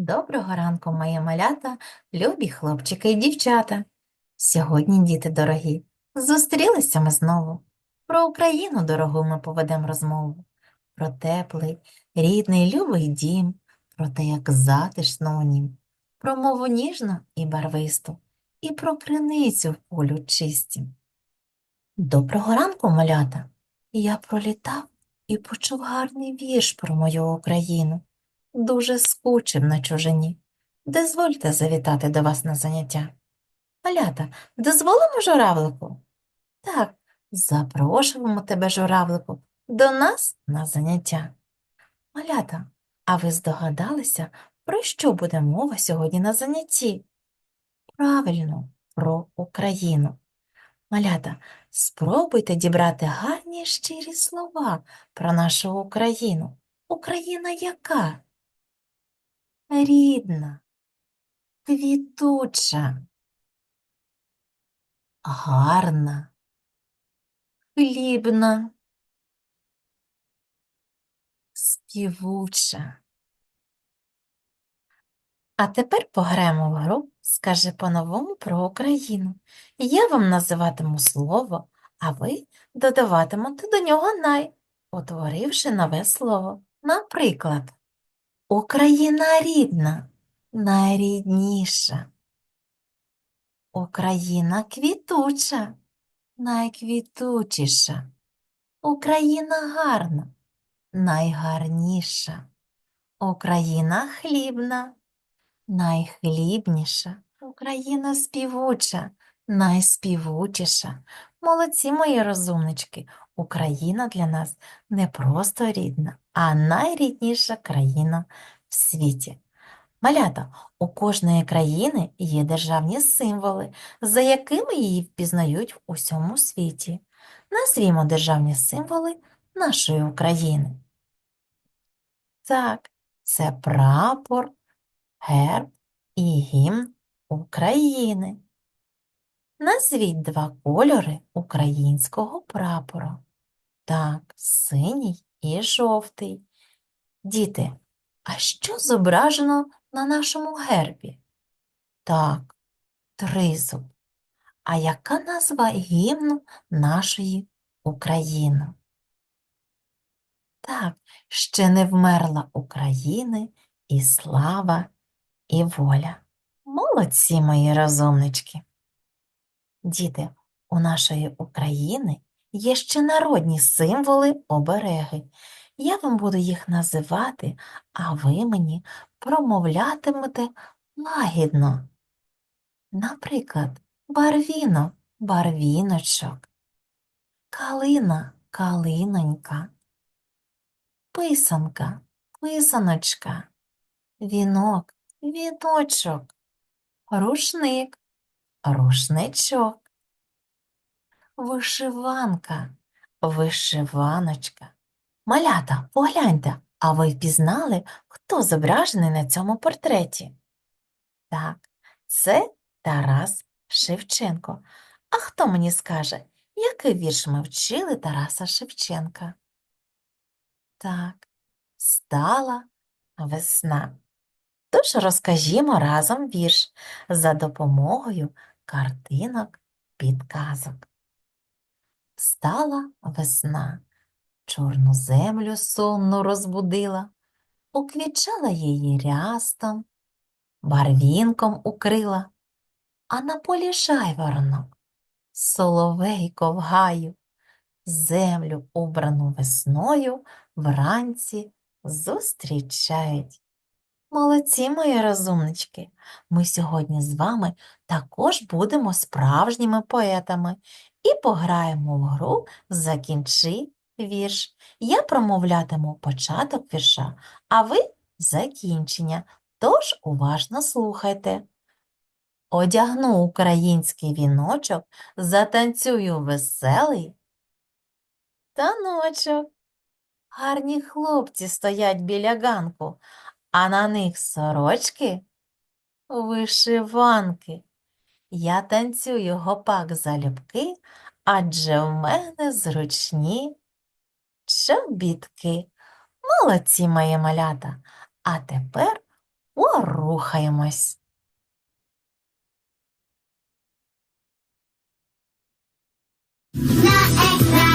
Доброго ранку, мої малята, любі хлопчики і дівчата. Сьогодні, діти дорогі, зустрілися ми знову. Про Україну дорогу ми поведемо розмову. Про теплий, рідний, любий дім, про те, як затишно у нім, про мову ніжну і барвисту, і про криницю в полю чистім. Доброго ранку, малята! Я пролітав і почув гарний вірш про мою Україну. Дуже скучив на чужині. Дозвольте завітати до вас на заняття. Малята, дозволимо журавлику? Так, запрошуємо тебе, журавлику, до нас на заняття. Малята, а ви здогадалися, про що буде мова сьогодні на занятті? Правильно, про Україну. Малята, спробуйте дібрати гарні щирі слова про нашу Україну. Україна яка? Рідна, квітуча, гарна, хлібна, співуча. А тепер пограємо в гру «Скажи по-новому про Україну». Я вам називатиму слово, а ви додаватимете до нього най, утворивши нове слово. Наприклад, Україна рідна, найрідніша. Україна квітуча, найквітучіша. Україна гарна, найгарніша. Україна хлібна, найхлібніша. Україна співуча, найспівучіша. Молодці мої розумнички. Україна для нас не просто рідна, а найрідніша країна в світі. Малята, у кожної країни є державні символи, за якими її впізнають в усьому світі. Назвімо державні символи нашої України. Так, це прапор, герб і гімн України. Назвіть два кольори українського прапора. Так, синій і жовтий. Діти, а що зображено на нашому гербі? Так, тризуб. А яка назва гімну нашої України? Так, ще не вмерла України і слава, і воля. Молодці мої розумнички. Діти, у нашої України є ще народні символи обереги. Я вам буду їх називати, а ви мені промовлятимете лагідно. Наприклад, барвіно, барвіночок, калина, калинонька, писанка, писаночка, вінок, віночок, рушник, рушничок, вишиванка, вишиваночка. Малята, погляньте, а ви впізнали, хто зображений на цьому портреті? Так, це Тарас Шевченко. А хто мені скаже, який вірш ми вчили Тараса Шевченка? Так, стала весна. Тож розкажімо разом вірш за допомогою картинок підказок. Стала весна, чорну землю сонну розбудила, уквічала її рястом, барвінком укрила, а на полі жайворонок, соловейко в гаю, землю, убрану весною, вранці зустрічають. Молодці, мої розумнички! Ми сьогодні з вами також будемо справжніми поетами і пограємо в гру «Закінчи вірш». Я промовлятиму початок вірша, а ви закінчення, тож уважно слухайте. Одягну український віночок, затанцюю веселий таночок. Гарні хлопці стоять біля ганку, а на них сорочки вишиванки. Я танцюю гопак залюбки, адже в мене зручні чобітки. Молодці мої малята. А тепер порухаємось. На екрані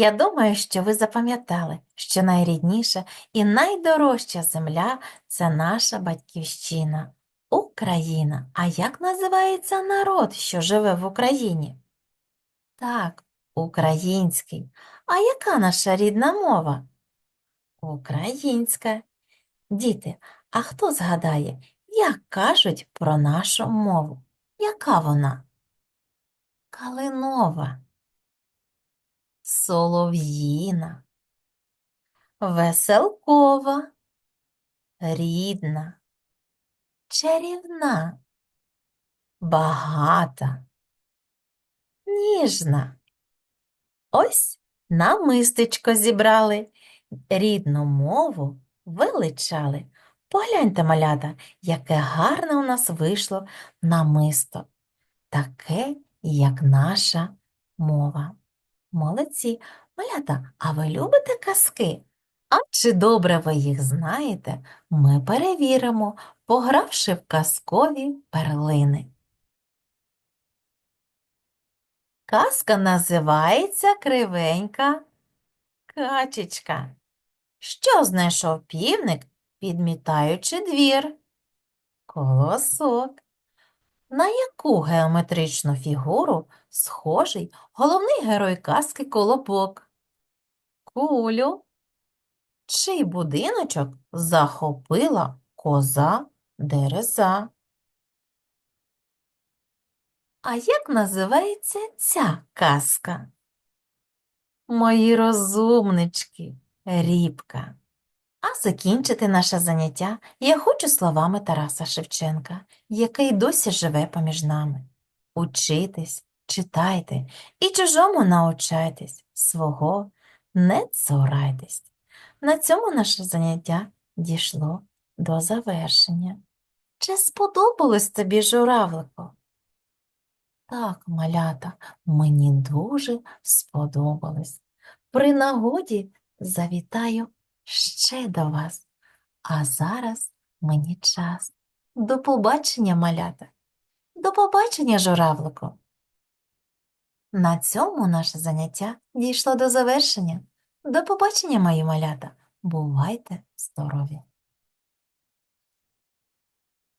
я думаю, що ви запам'ятали, що найрідніша і найдорожча земля це наша батьківщина, Україна. А як називається народ, що живе в Україні? Так, український. А яка наша рідна мова? Українська. Діти, а хто згадає, як кажуть про нашу мову? Яка вона? Калинова. Солов'їна, веселкова, рідна, чарівна, багата, ніжна. Ось намистечко зібрали, рідну мову величали. Погляньте, малята, яке гарне у нас вийшло намисто, таке, як наша мова. Молодці. Малята, а ви любите казки? А чи добре ви їх знаєте? Ми перевіримо, погравши в казкові перлини. Казка називається Кривенька качечка. Що знайшов півник, підмітаючи двір? Колосок. На яку геометричну фігуру схожий головний герой казки Колобок? Кулю. Чий будиночок захопила коза дереза? А як називається ця казка? Мої розумнички, рібка. А закінчити наше заняття я хочу словами Тараса Шевченка, який досі живе поміж нами. Учитесь, читайте і чужому научайтесь, свого не цурайтесь. На цьому наше заняття дійшло до завершення. Чи сподобалось тобі, журавлику? Так, малята, мені дуже сподобалось. При нагоді завітаю ще до вас. А зараз мені час. До побачення, малята. До побачення, журавлику. На цьому наше заняття дійшло до завершення. До побачення, мої малята. Бувайте здорові!